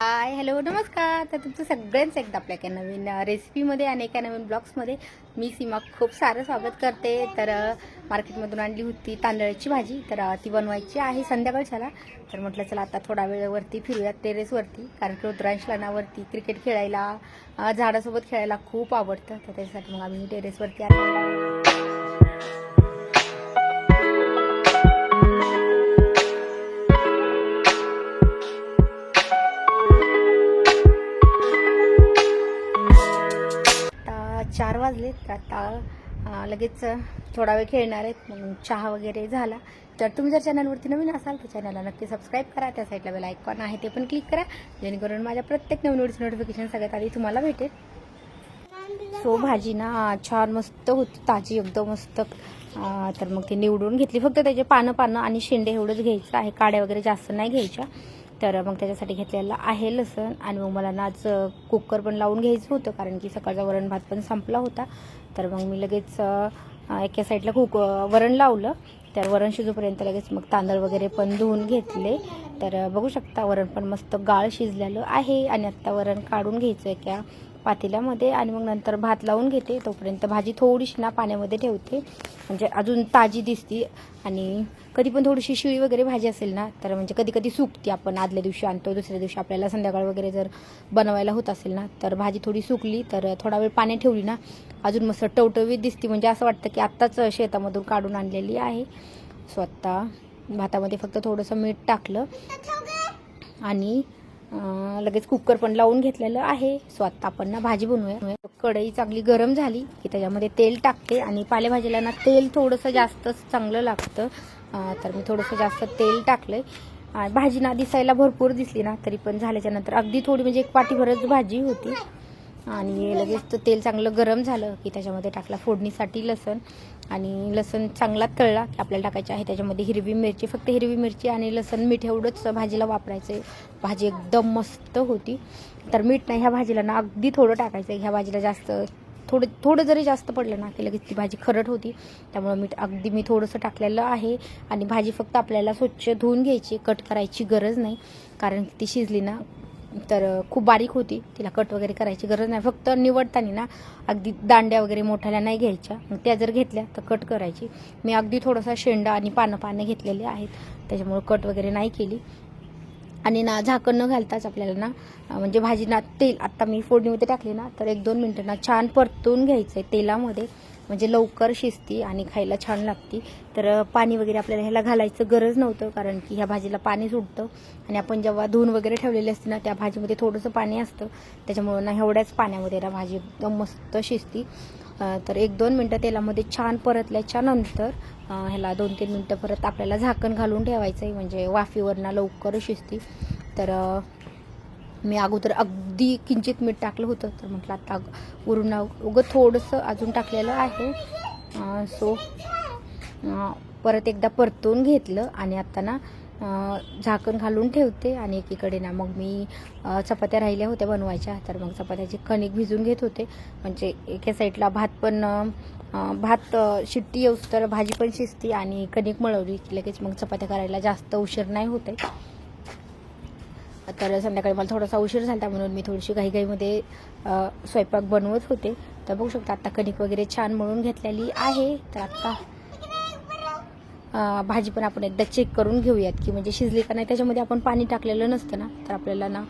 Hi hello नमस्कार. तर तुमचं सगळ्यांचं एकदा आपल्या एका नवीन रेसिपीमध्ये आणि एका नवीन ब्लॉग्समध्ये मी सीमा खूप सारं स्वागत करते. तर मार्केटमधून आणली होती तांदळाची भाजी. तर ती बनवायची आहे संध्याकाळच्याला. तर म्हटलं चला आता थोडा वेळवरती फिरूया फिरूयात टेरेसवरती. कारण की रुद्रांशला क्रिकेट खेळायला झाडासोबत खेळायला खूप आवडतं. तर त्याच्यासाठी मग आम्ही टेरेसवरती आलो आहेत. आता लगेच थोडा वेळ खेळणार आहेत. मग चहा वगैरे झाला. तर तुम्ही जर चॅनलवरती नवीन असाल तर चॅनलला नक्की सबस्क्राईब करा. त्या साईडला बेल आयकॉन आहे ते पण क्लिक करा. जेणेकरून माझ्या प्रत्येक नवीन व्हिडिओचं नोटिफिकेशन सगळ्यात आधी तुम्हाला भेटेल. सो भाजी ना छान मस्त होती. ताजी एकदम मस्त. तर मग ती निवडून घेतली. फक्त त्याचे पानं पानं आणि शेंडे एवढंच घ्यायचं आहे. काड्या वगैरे जास्त नाही घ्यायच्या. तर मग त्याच्यासाठी घेतलेलं आहे लसण आणि मग मला नाच कुकर पण लावून घ्यायचं होतं कारण की सकाळचा वरण भात पण संपला होता. तर मग मी लगेच एका साईडला कुक वरण लावलं. तर वरण शिजूपर्यंत लगेच मग तांदळ वगैरे पण धुवून घेतले. तर बघू शकता वरण पण मस्त गाळ शिजलेलं आहे आणि आत्ता वरण काढून घ्यायचं एका पातेल्यामध्ये आणि मग नंतर भात लावून घेते. तोपर्यंत भाजी थोडीशी ना पाण्यामध्ये ठेवते. म्हणजे अजून ताजी दिसती आणि कधी पण थोडीशी शिळी वगैरे भाजी असेल ना तर म्हणजे कधी कधी सुकते आपण आदल्या दिवशी आणतो दुसऱ्या दिवशी आपल्याला संध्याकाळ वगैरे जर बनवायला होत असेल ना तर भाजी थोडी सुकली तर थोडा वेळ पाण्यात ठेवली ना अजून मस्त टवटवीत दिसती. म्हणजे असं वाटतं की आत्ताच शेतामधून काढून आणलेली आहे. स्वतः भातामध्ये फक्त थोडंसं मीठ टाकलं. आणि लगेच कुकर पण लावून घेतलेलं आहे. सो आपण ना भाजी बनवूया. कढई चांगली गरम झाली की त्याच्यामध्ये तेल टाकते आणि पालेभाजीला ना तेल थोडंसं जास्तच चांगलं लागतं. तर मी थोडंसं जास्त तेल टाकलंय. आहे भाजी ना दिसायला भरपूर दिसली ना तरी पण झाल्याच्यानंतर अगदी थोडी म्हणजे एक पाठीभरच भाजी होती. आणि लगेच तेल चांगलं गरम झालं की त्याच्यामध्ये टाकला फोडणीसाठी लसण. आणि लसण चांगला तळला की आपल्याला टाकायचे आहे. त्याच्यामध्ये हिरवी मिरची फक्त हिरवी मिरची आणि लसण मीठ एवढंच भाजीला वापरायचं आहे. भाजी एकदम मस्त होती. तर मीठ नाही ह्या भाजीला ना अगदी थोडं टाकायचं आहे. ह्या भाजीला जास्त थोडं थोडं जरी जास्त पडलं ना की लगेच ती भाजी खरट होती त्यामुळं मी अगदी मी थोडंसं टाकलेलं आहे. आणि भाजी फक्त आपल्याला स्वच्छ धुवून घ्यायची कट करायची गरज नाही. कारण ती शिजली ना तर खूप बारीक होती. तिला कट वगैरे करायची गरज नाही. फक्त निवडताना ना अगदी दांड्या वगैरे मोठ्याला नाही घ्यायच्या. मग त्या जर घेतल्या तर कट करायची. मी अगदी थोडासा शेंडा आणि पानं पानं घेतलेले आहेत. त्याच्यामुळे कट वगैरे नाही केली. आणि ना झाकण न घालताच आपल्याला ना म्हणजे भाजी ना तेल आत्ता मी फोडणीमध्ये टाकले ना तर एक दोन मिनटं ना छान परतून घ्यायचं आहे तेलामध्ये. म्हणजे लवकर शिजती आणि खायला छान लागती. तर पाणी वगैरे आपल्याला ह्याला घालायचं गरज नव्हतं कारण की ह्या भाजीला पाणी सुटतं. आणि आपण जेव्हा धुवून वगैरे ठेवलेली असते ना त्या भाजीमध्ये थोडंसं पाणी असतं. त्याच्यामुळं ना एवढ्याच पाण्यामध्ये ना भाजी एकदम मस्त शिजती. तर एक दोन मिनटं तेलामध्ये छान परतल्याच्या नंतर ह्याला दोन तीन मिनटं परत आपल्याला झाकण घालून ठेवायचं आहे म्हणजे वाफीवरनं लवकर शिजती. तर मी अगोदर अगदी किंचित मीठ टाकलं होतं तर म्हटलं आता उरून वरून उगं थोडंसं अजून टाकलेलं आहे. सो परत एकदा परतून घेतलं आणि आता ना झाकण घालून ठेवते आणि एकीकडे ना मग मी चपात्या राहिल्या होत्या बनवायच्या तर मग चपात्याची कणिक भिजून घेत होते. म्हणजे एका साईडला भात पण भात शिट्टी येऊस तर भाजी पण शिजती आणि कणिक मळवली की लगेच मग चपात्या करायला जास्त उशीर नाही होते तर संध्याकाळी मला थोडासा उशीर झाला म्हणून मी थोडीशी घाईघाईमध्ये घाईमध्ये स्वयंपाक बनवत होते. तर बघू शकता आता कणिक वगैरे छान मळून घेतलेली आहे. तर आत्ता भाजी पण आपण एकदा चेक करून घेऊयात की म्हणजे शिजली का नाही. त्याच्यामध्ये आपण पाणी टाकलेलं नसतं ना. तर आपल्याला ना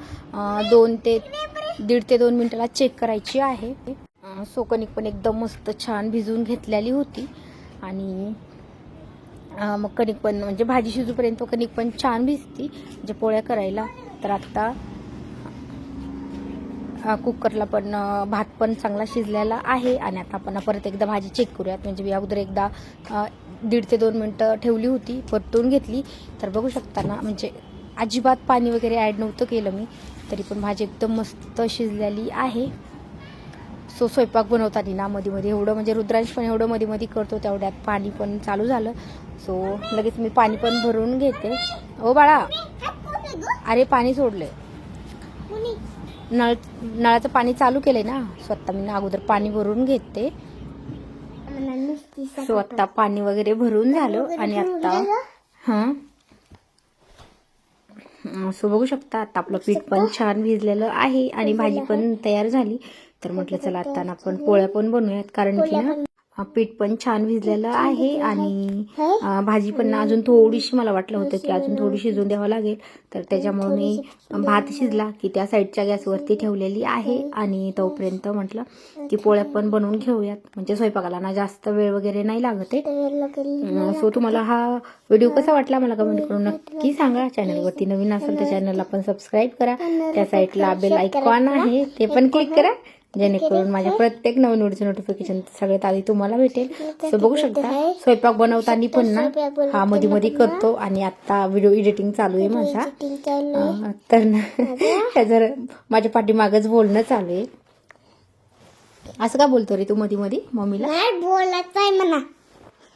दोन ते दीड ते दोन मिनिटाला चेक करायची आहे. सो कणिक पण एकदम मस्त छान भिजवून घेतलेली होती. आणि मग कणिक पण म्हणजे भाजी शिजूपर्यंत कणिक पण छान भिजती. म्हणजे पोळ्या करायला तर आत्ता कुकरला पण भात पण चांगला शिजलेला आहे आणि आता आपण परत एकदा भाजी चेक करूयात. म्हणजे मी अगोदर एकदा दीड ते दोन मिनटं ठेवली होती परतून घेतली. तर बघू शकता ना म्हणजे अजिबात पाणी वगैरे ॲड नव्हतं केलं मी तरी पण भाजी एकदम मस्त शिजलेली आहे. सो स्वयंपाक बनवताना ना मध्ये मध्ये एवढं म्हणजे रुद्रांश पण एवढं मध्ये मध्ये करतो तेवढ्यात पाणी पण चालू झालं. सो लगेच मी पाणी पण भरून घेते. ओ बाळा! अरे पाणी सोडलंय. नळ नळाचं पाणी चालू केलंय ना? स्वतः मी अगोदर पाणी भरून घेते. सो आता पाणी वगैरे भरून झालं आणि आता हां. सो बघू शकता आता आपलं पीठ पण छान भिजलेलं आहे आणि भाजी पण तयार झाली. तर म्हटलं चला आता आपण पोळ्या पण बनवूयात. कारण की ना पीठ पण छान भिजलेलं आहे आणि भाजी पण अजून थोडीशी मला वाटलं होतं की अजून थोडी शिजवून द्यावं लागेल. तर त्याच्यामुळे मी भात शिजला की त्या साईडच्या गॅसवरती ठेवलेली आहे आणि तोपर्यंत म्हटलं की पोळ्या पण बनवून घेऊयात. म्हणजे स्वयंपाकाला ना जास्त वेळ वगैरे नाही लागत आहे. सो तुम्हाला हा व्हिडिओ कसा वाटला मला कमेंट करून नक्की सांगा. चॅनलवरती नवीन असेल तर चॅनलला पण सबस्क्राईब करा. त्या साईडला बेल आयकॉन आहे ते पण क्लिक करा. जेणेकरून माझ्या प्रत्येक नवीन व्हिडिओचं नोटिफिकेशन सगळ्यात आधी तुम्हाला भेटेल. सो बघू शकता. स्वयंपाक बनवताना पण ना हा मध्ये मध्ये करतो आणि आता व्हिडिओ एडिटिंग चालू आहे माझा. तर ना जर माझ्या पाठीमागच बोलणं चालू आहे. असं का बोलतो रे तू मध्ये मध्ये मम्मीला? बोलत आहे म्हणा.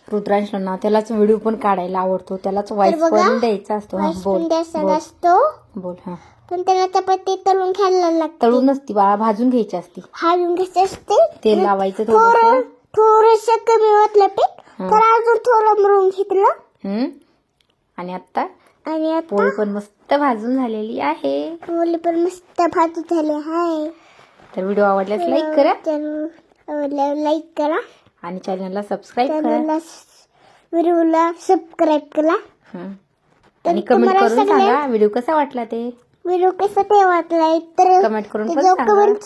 रुद्रांशला ना त्यालाच व्हिडिओ पण काढायला आवडतो. त्यालाच व्हॉइस पण द्यायचा असतो. हा बोल द्यायचा बोल. असतो बोल हा. पण त्याला चपाती तळून खायला लागते. तळून नसती बाळा भाजून घ्यायची असती. हालून घ्यायचे असते. तेल लावायचं थोडं थोडं थोडस कमी वाटलं पीठ. तर अजून थोडं मरून घेतलं. हम्म? आणि आता आणि आता? पोळी पण मस्त भाजून झालेली आहे. पोळी पण मस्त भाजी झाली आहे. तर व्हिडिओ आवडल्यास लाईक करा. तर लाईक करा. आणि चॅनलला सबस्क्राईब करा. चॅनलला व्हिडिओला सबस्क्राईब करा. आणि कमेंट करून सांगा व्हिडिओ कसा वाटला ते? व्हिडिओ कसा ते वाटलाय तर कमेंट करून पण त्याच्यावर सांगा. कमेंट